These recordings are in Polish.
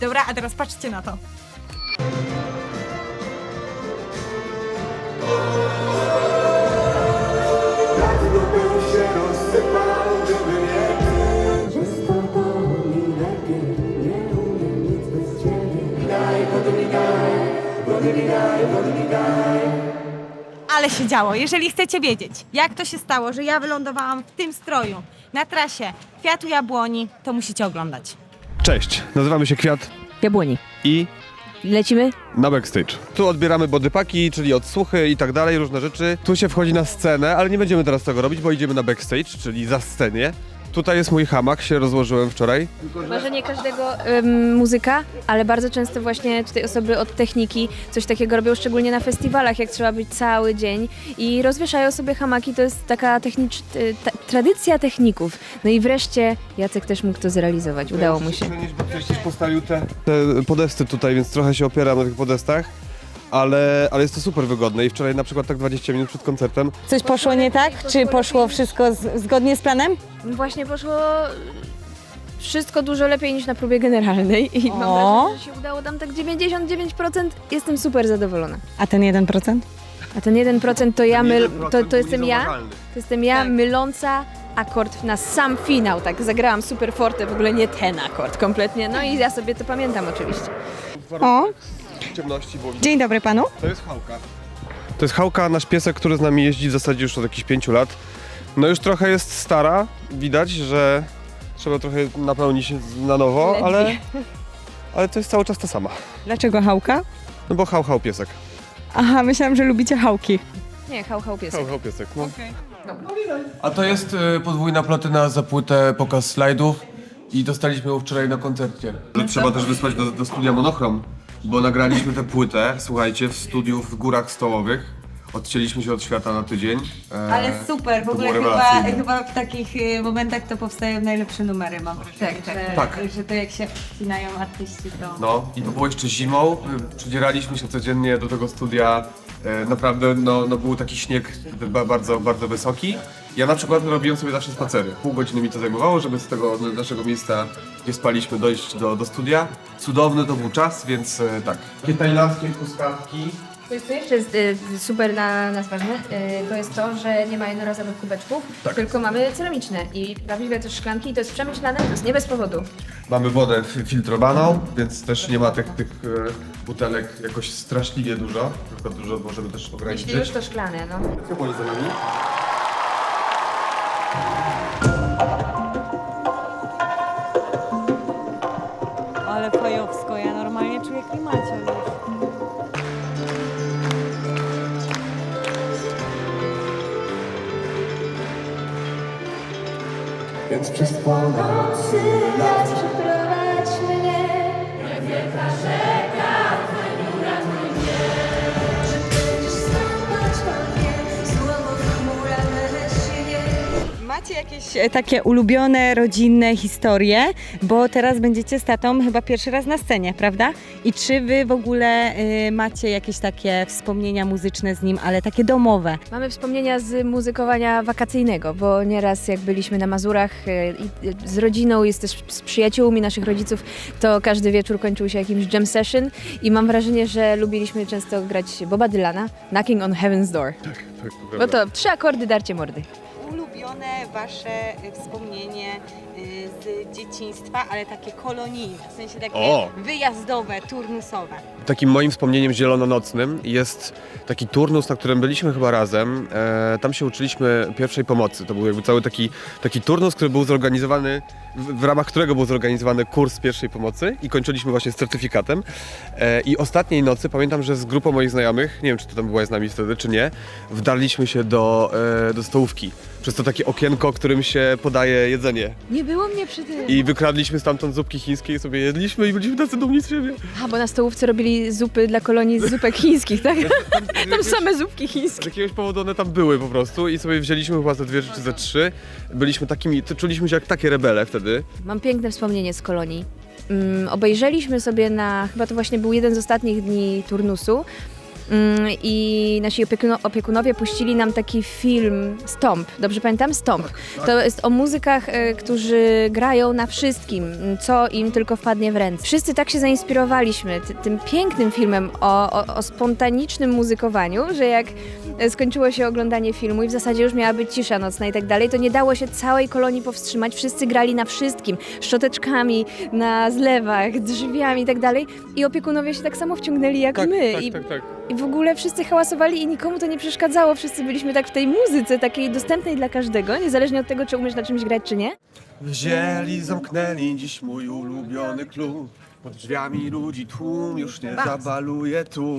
Dobra, a teraz patrzcie na to. Daj. Ale się działo. Jeżeli chcecie wiedzieć, jak to się stało, że ja wylądowałam w tym stroju na trasie Kwiatu Jabłoni, to musicie oglądać. Cześć, nazywamy się Kwiat Jabłoni. i Lecimy? na backstage. Tu odbieramy bodypaki, czyli odsłuchy i tak dalej, różne rzeczy. Tu się wchodzi na scenę, ale nie będziemy teraz tego robić, bo idziemy na backstage, czyli za scenie. Tutaj jest mój hamak, się rozłożyłem wczoraj. Może nie każdego ym, muzyka, ale bardzo często właśnie tutaj osoby od techniki coś takiego robią, szczególnie na festiwalach, jak trzeba być cały dzień i rozwieszają sobie hamaki. To jest taka technicz... ta, tradycja techników. No i wreszcie Jacek też mógł to zrealizować. Udało mu się. Też postawił te, te podesty tutaj, więc trochę się opieram na tych podestach. Ale, ale jest to super wygodne i wczoraj na przykład tak 20 minut przed koncertem Coś poszło nie tak? Czy poszło wszystko z, zgodnie z planem? Właśnie poszło wszystko dużo lepiej niż na próbie generalnej i mam O. wrażenie, że się udało tam tak 99%. Jestem super zadowolona. A ten 1%? A ten 1% to ja myl, to, to jestem ja. To jestem ja Tak. myląca akord na sam finał, tak zagrałam super forte, w ogóle nie ten akord kompletnie, no i ja sobie to pamiętam oczywiście. O, ciemności widać. dzień dobry panu. To jest Hałka. To jest Hałka, nasz piesek, który z nami jeździ w zasadzie już od jakichś pięciu lat. No już trochę jest stara, widać, że trzeba trochę napełnić na nowo, Ledwie. ale, ale to jest cały czas ta sama. Dlaczego hałka? No bo hał, hał piesek. Aha, myślałam, że lubicie hałki. Nie, hał, hał piesek. Hał, hał piesek, no. A to jest y, podwójna platyna za płytę pokaz slajdów i dostaliśmy ją wczoraj na koncercie. Trzeba też wysłać do, do studia Monochrom, bo nagraliśmy tę płytę, słuchajcie, w studiu w Górach Stołowych. Odcięliśmy się od świata na tydzień. E, Ale super, w to ogóle było chyba, rewelacyjne. chyba w takich y, momentach to powstają najlepsze numery, mam wrażenie, Tak, że, tak. że to jak się wcinają artyści, to... No i to było jeszcze zimą, y, przedzieraliśmy się codziennie do tego studia, e, naprawdę no, no był taki śnieg ba- bardzo, bardzo wysoki. Ja na przykład robiłem sobie zawsze spacery, pół godziny mi to zajmowało, żeby z tego naszego miejsca, gdzie spaliśmy, dojść do, do studia. Cudowny to był czas, więc e, tak. Takie tajlandzkie truskawki. To jest, co jeszcze jest y, super na nas ważne, y, to jest to, że nie ma jednorazowych kubeczków, Tak. tylko mamy ceramiczne i prawdziwe też szklanki, to jest przemyślane, to jest nie bez powodu. Mamy wodę fi- filtrowaną, więc też nie ma tych, tych e, butelek jakoś straszliwie dużo, tylko dużo możemy też Jeśli ograniczyć. już to szklane, no. Co boli za nami? Ale fajowsko, ja normalnie czuję klimacie już. Więc przez północ Lat przeprowadź mnie Że Macie jakieś e, takie ulubione, rodzinne historie, bo teraz będziecie z tatą chyba pierwszy raz na scenie, prawda? I czy wy w ogóle y, macie jakieś takie wspomnienia muzyczne z nim, ale takie domowe? Mamy wspomnienia z muzykowania wakacyjnego, bo nieraz jak byliśmy na Mazurach e, i e, z rodziną, jest też z przyjaciółmi naszych rodziców, to każdy wieczór kończył się jakimś jam session i mam wrażenie, że lubiliśmy często grać Boba Dylana, Knocking on Heaven's Door. Tak, Bo to trzy akordy, darcie mordy. Ulubione wasze y, wspomnienie y, z dzieciństwa, ale takie kolonijne, w sensie takie O! wyjazdowe, turnusowe. Takim moim wspomnieniem zielononocnym jest taki turnus, na którym byliśmy chyba razem. E, tam się uczyliśmy pierwszej pomocy. To był jakby cały taki, taki turnus, który był zorganizowany, w, w ramach którego był zorganizowany kurs pierwszej pomocy i kończyliśmy właśnie z certyfikatem. E, I ostatniej nocy pamiętam, że z grupą moich znajomych, nie wiem czy to tam byłaś z nami wtedy, czy nie, wdarliśmy się do, e, do stołówki. Przez to takie okienko, którym się podaje jedzenie. Nie było mnie przy tym. I wykradliśmy stamtąd zupki chińskie i sobie jedliśmy i byliśmy tacy dumni z siebie. A, bo na stołówce robili zupy dla kolonii z zupek chińskich, tak? Tam same zupki Z chińskie. jakiegoś powodu one tam były po prostu i sobie wzięliśmy chyba ze dwie rzeczy, ze trzy. Byliśmy takimi, to czuliśmy się jak takie rebele wtedy. Mam piękne wspomnienie z kolonii. Mm, obejrzeliśmy sobie na, chyba to właśnie był jeden z ostatnich dni turnusu, I nasi opiekuno, opiekunowie puścili nam taki film Stomp. Dobrze pamiętam? Stomp. To jest o muzykach, e, którzy grają na wszystkim, co im tylko wpadnie w ręce. Wszyscy tak się zainspirowaliśmy ty, tym pięknym filmem o, o, o spontanicznym muzykowaniu, że jak skończyło się oglądanie filmu i w zasadzie już miała być cisza nocna i tak dalej, to nie dało się całej kolonii powstrzymać. Wszyscy grali na wszystkim, szczoteczkami, na zlewach, drzwiami i tak dalej. I opiekunowie się tak samo wciągnęli jak my. I, tak, tak. I w ogóle wszyscy hałasowali i nikomu to nie przeszkadzało. Wszyscy byliśmy tak w tej muzyce, takiej dostępnej dla każdego, niezależnie od tego, czy umiesz na czymś grać, czy nie. Wzięli, zamknęli dziś mój ulubiony klub. Pod drzwiami ludzi tłum już nie zabaluje tu.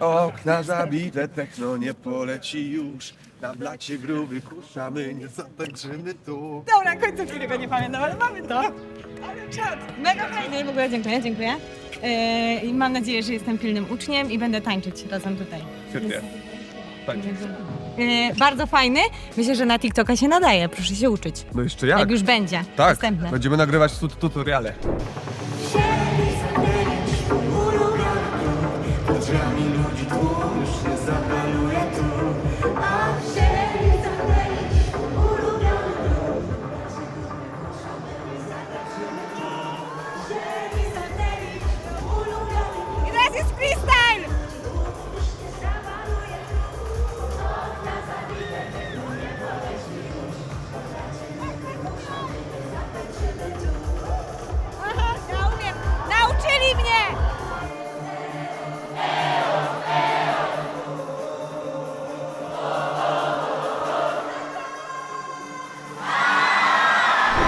Okna zabite, techno nie poleci już. Na blacie gruby kuszamy, nie zatańczymy tu. Dobra, końcówki tego nie pamiętam, ale mamy to. Ale czad. Mega fajny, w ogóle dziękuję, dziękuję. Yy, I mam nadzieję, że jestem pilnym uczniem i będę tańczyć razem tutaj. Świetnie. Tańczyć. Yy, bardzo fajny. Myślę, że na TikToka się nadaje, proszę się uczyć. No jeszcze jak? Jak już będzie. Tak, Następne. będziemy nagrywać tut- tutoriale.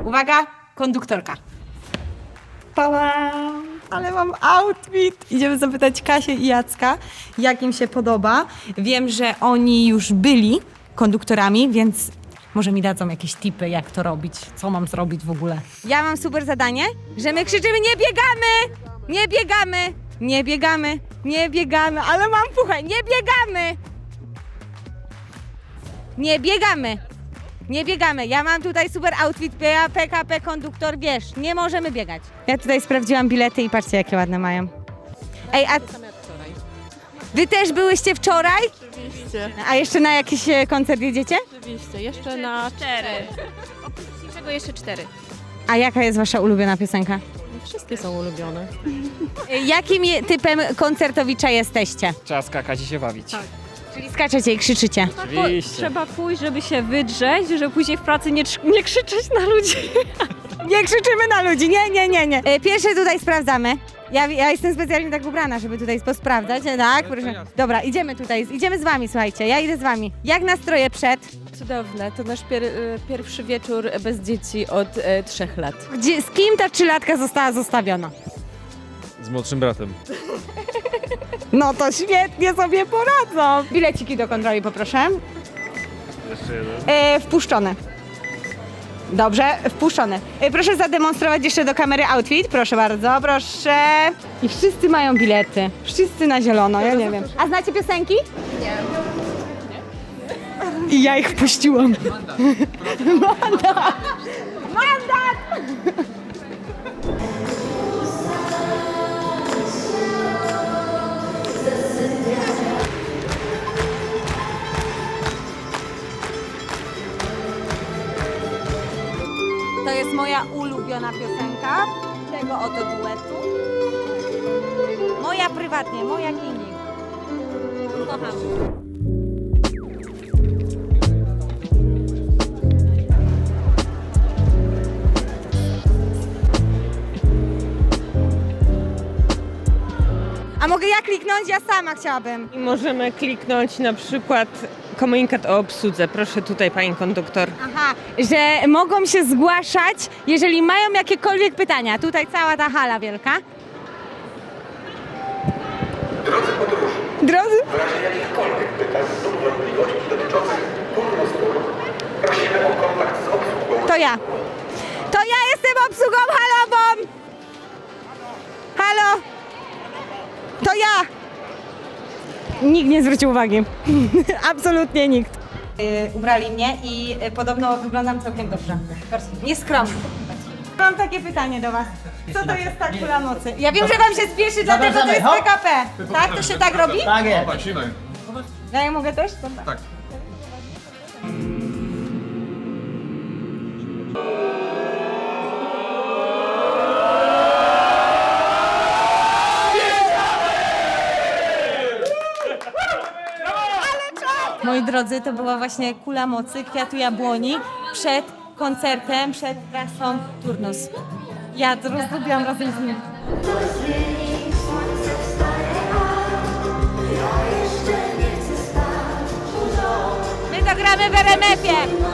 Uwaga, konduktorka. Pała! Ale mam outfit. Idziemy zapytać Kasię i Jacka, jak im się podoba. Wiem, że oni już byli konduktorami, więc może mi dadzą jakieś tipy, jak to robić, co mam zrobić w ogóle. Ja mam super zadanie, że my krzyczymy nie biegamy! Nie biegamy! Nie biegamy! Nie biegamy! Ale mam puchę! Nie biegamy! Nie biegamy! Nie biegamy. Ja mam tutaj super outfit PKP konduktor, wiesz, nie możemy biegać. Ja tutaj sprawdziłam bilety i patrzcie, jakie ładne mają. Ej, a... Wy też byłyście wczoraj? Oczywiście, A jeszcze na jakiś e, koncert jedziecie? oczywiście. Jeszcze na Cztery. Oprócz dzisiejszego jeszcze cztery. A jaka jest wasza ulubiona piosenka? wszystkie są ulubione. E, Jakim je- typem koncertowicza jesteście? Trzeba skakać i się bawić. Czyli skaczecie i krzyczycie. Oczywiście. Trzeba pójść, żeby się wydrzeć, żeby później w pracy nie, trz- nie krzyczeć na ludzi. Nie krzyczymy na ludzi, nie, nie, nie, nie. E, Pierwsze tutaj sprawdzamy. Ja, ja jestem specjalnie tak ubrana, żeby tutaj posprawdzać, e, tak? Proszę. Dobra, idziemy tutaj, idziemy z wami, słuchajcie, ja idę z wami. Jak nastroje przed? Cudowne, to nasz pier- y, pierwszy wieczór bez dzieci od e, trzech lat. Gdzie, z kim ta trzylatka została zostawiona? Z młodszym bratem. No to świetnie sobie poradzą. Bileciki do kontroli poproszę. Jeszcze jeden. E, wpuszczone. Dobrze, wpuszczone. E, proszę zademonstrować jeszcze do kamery outfit. Proszę bardzo, proszę. I wszyscy mają bilety. Wszyscy na zielono, ja nie wiem. A znacie piosenki? Nie. I ja ich wpuściłam. Mandat! Mandat! To jest moja ulubiona piosenka tego oto duetu. Moja prywatnie, moja Kingi. Kocham. A mogę ja kliknąć? Ja sama chciałabym. I możemy kliknąć na przykład komunikat o obsłudze. Proszę tutaj, pani konduktor. Aha, że mogą się zgłaszać, jeżeli mają jakiekolwiek pytania. Tutaj cała ta hala wielka. Drodzy podróżni. Drodzy? W razie jakichkolwiek pytań lub wątpliwości dotyczących turnusu prosimy o kontakt z obsługą. To ja. To ja jestem obsługą halową! Halo? To ja! Nikt nie zwrócił uwagi. Absolutnie nikt. Y, ubrali mnie i y, podobno wyglądam całkiem dobrze. Nieskromnie. Mam takie pytanie do Was. Co to jest ta kula mocy? Ja wiem, że wam się spieszy, dlatego to jest PKP. Tak? To się tak robi? Tak jest. Patrzymy. Ja nie mogę też? Dobra. Tak. Drodzy, to była właśnie kula mocy kwiatu jabłoni przed koncertem, przed trasą Turnus. Ja to rozrobiłam razem z nim. My to gramy w RMF-ie.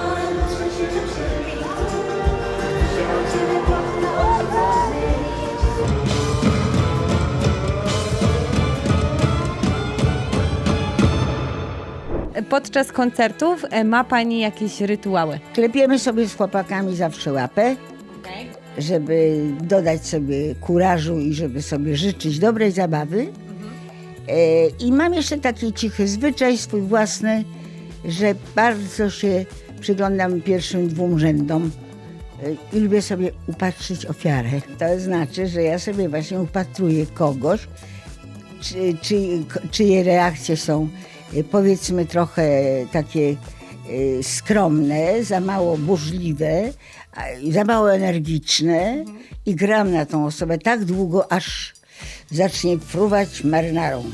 Podczas koncertów e, ma Pani jakieś rytuały? Klepiemy sobie z chłopakami zawsze łapę, żeby dodać sobie kurażu i żeby sobie życzyć dobrej zabawy. E, I mam jeszcze taki cichy zwyczaj swój własny, że bardzo się przyglądam pierwszym dwóm rzędom e, i lubię sobie upatrzyć ofiarę. To znaczy, że ja sobie właśnie upatruję kogoś, czy, czy, czyje reakcje są powiedzmy trochę takie e, skromne, za mało burzliwe, za mało energiczne i gram na tą osobę tak długo, aż zacznie fruwać marynarą.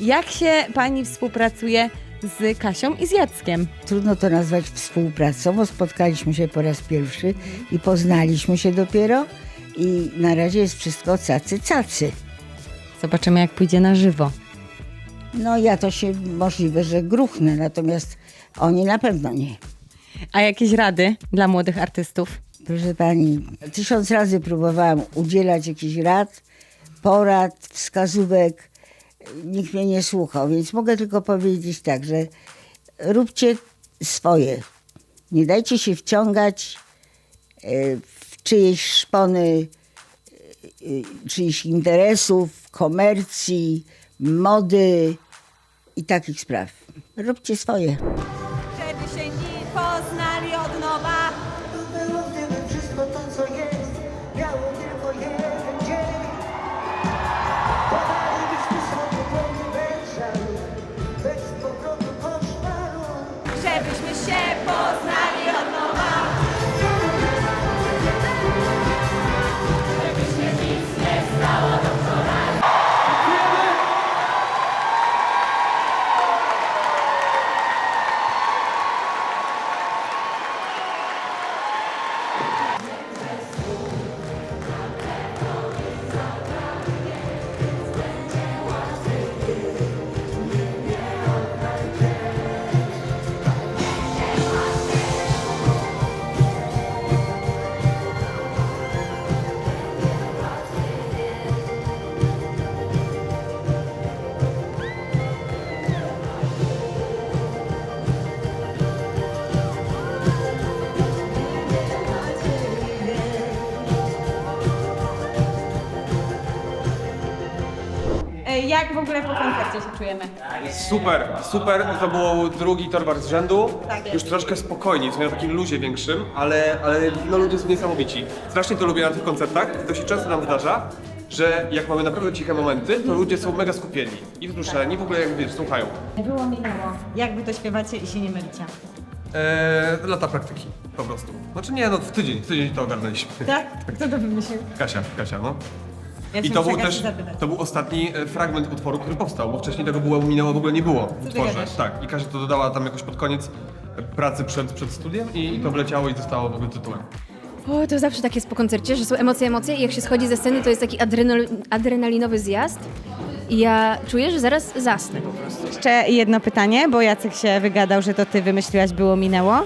Jak się Pani współpracuje z Kasią i z Jackiem? Trudno to nazwać współpracą, bo spotkaliśmy się po raz pierwszy i poznaliśmy się dopiero i na razie jest wszystko cacy cacy. Zobaczymy, jak pójdzie na żywo. No ja to się możliwe, że gruchnę, natomiast oni na pewno nie. A jakieś rady dla młodych artystów? Proszę pani, tysiąc razy próbowałam udzielać jakichś rad, porad, wskazówek. Nikt mnie nie słuchał, więc mogę tylko powiedzieć tak, że róbcie swoje. Nie dajcie się wciągać e, w czyjeś szpony, e, czyichś interesów, komercji, mody i takich spraw. Róbcie swoje. Jak w ogóle po koncercie się czujemy? Super, super. To był drugi torbar z rzędu. Tak jest. Już troszkę spokojniej, co na takim luzie większym, ale, ale no, ludzie są niesamowici. Strasznie to lubię na tych koncertach. To się często nam wydarza, że jak mamy naprawdę ciche momenty, to ludzie są mega skupieni i wzruszeni, w ogóle jak wiesz, słuchają. Było minęło. Jak wy to śpiewacie i się nie mylicie? Eee, lata praktyki, po prostu. Znaczy nie, no w tydzień, w tydzień to ogarnęliśmy. Tak? Kto to wymyślił? Kasia, Kasia, no. Ja I to był też, to był ostatni e, fragment utworu, który powstał, bo wcześniej tego było, minęło w ogóle nie było w ty utworze. gadasz? Tak, i Kasia to dodała tam jakoś pod koniec e, pracy przed, przed studiem i, i to wleciało i zostało w ogóle tytułem. O, to zawsze tak jest po koncercie, że są emocje, emocje i jak się schodzi ze sceny, to jest taki adrenal, adrenalinowy zjazd. I ja czuję, że zaraz zasnę po prostu. Jeszcze jedno pytanie, bo Jacek się wygadał, że to ty wymyśliłaś, było minęło.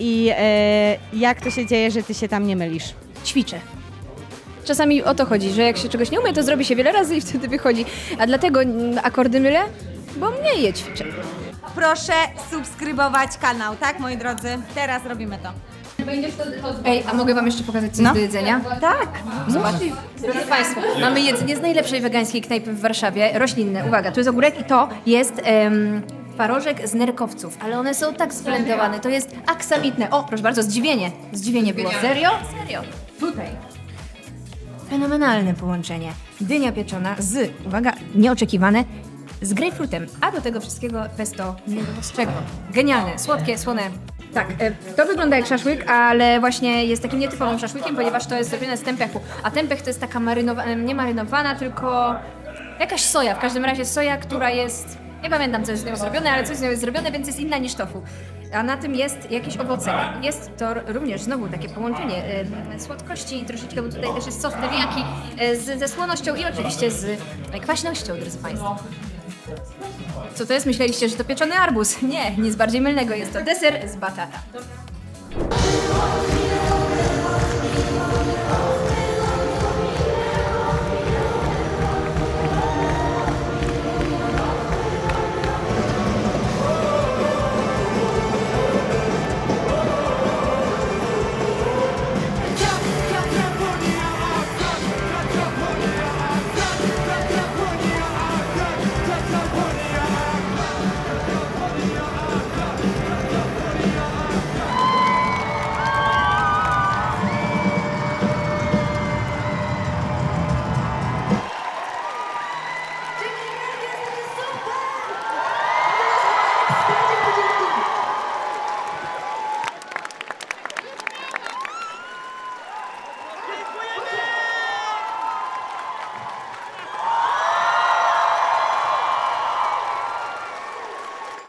I e, jak to się dzieje, że ty się tam nie mylisz? Ćwiczę. Czasami o to chodzi, że jak się czegoś nie umie, to zrobi się wiele razy i wtedy wychodzi. A dlatego akordy mylę, bo mniej je ćwiczę. Proszę subskrybować kanał, tak moi drodzy? Teraz robimy to. Ej, a mogę wam jeszcze pokazać coś No. do jedzenia? Tak. Zobaczcie. Proszę Państwa, mamy jedzenie z najlepszej wegańskiej knajpy w Warszawie, roślinne. Uwaga, tu jest ogórek i to jest em, twarożek z nerkowców, ale one są tak splendowane, to jest aksamitne. O, proszę bardzo, zdziwienie. Zdziwienie było. Serio? Serio. Tutaj. Fenomenalne połączenie. Dynia pieczona z, uwaga, nieoczekiwane, z grejpfrutem, a do tego wszystkiego pesto niedowostrzego. Genialne, słodkie, słone. Tak, e, to wygląda jak szaszłyk, ale właśnie jest takim nietypowym szaszłykiem, ponieważ to jest zrobione z tempechu. A tempeh to jest taka marynowana, nie marynowana, tylko jakaś soja. W każdym razie soja, która jest. Nie pamiętam, co jest z nią zrobione, ale coś z nią jest zrobione, więc jest inna niż tofu. A na tym jest jakiś owocek. Jest to również znowu takie połączenie e, słodkości, troszeczkę, bo tutaj też jest sos teriyaki e, z, ze słonością i oczywiście z e, kwaśnością, drodzy Państwo. Co to jest? Myśleliście, że to pieczony arbuz? Nie, nic bardziej mylnego. Jest to deser z batata.